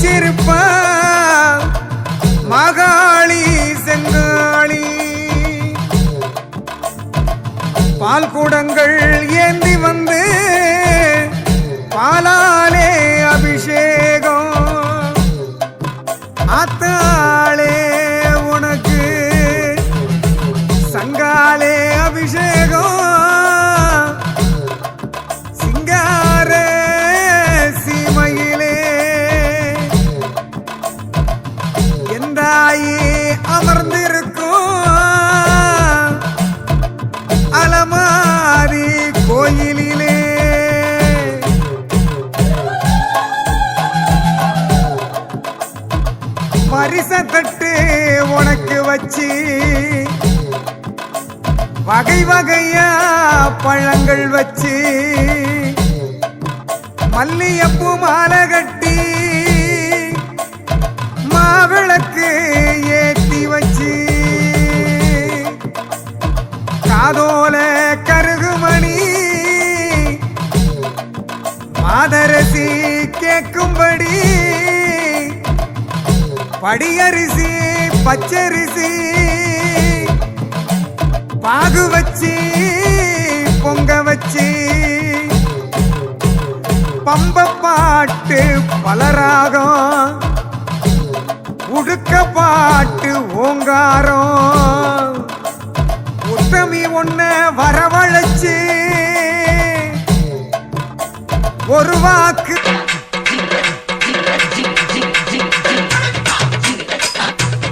வச்சிருப்பா மகாளி செங்காளி. பால் கூடங்கள் ஏந்தி வந்து எந்தாயே அமர்ந்திருக்கும். அலமாரி கோயிலிலே. பரிசத்தட்டு உனக்கு வச்சு வகை வகையா பழங்கள் வச்சு மல்லியப்பூ மாலை கட்டி காதோல கருகுமணி. மாதரசி கேட்கும்படி படியரிசி பச்சரிசி. பாகு வச்சு பொங்க வச்சு. பம்ப பாட்டு பலராகம். உடுக்க பாட்டு ஓங்காரம். உத்தமி ஒன்ன வரவழைச்சு ஒரு வாக்கு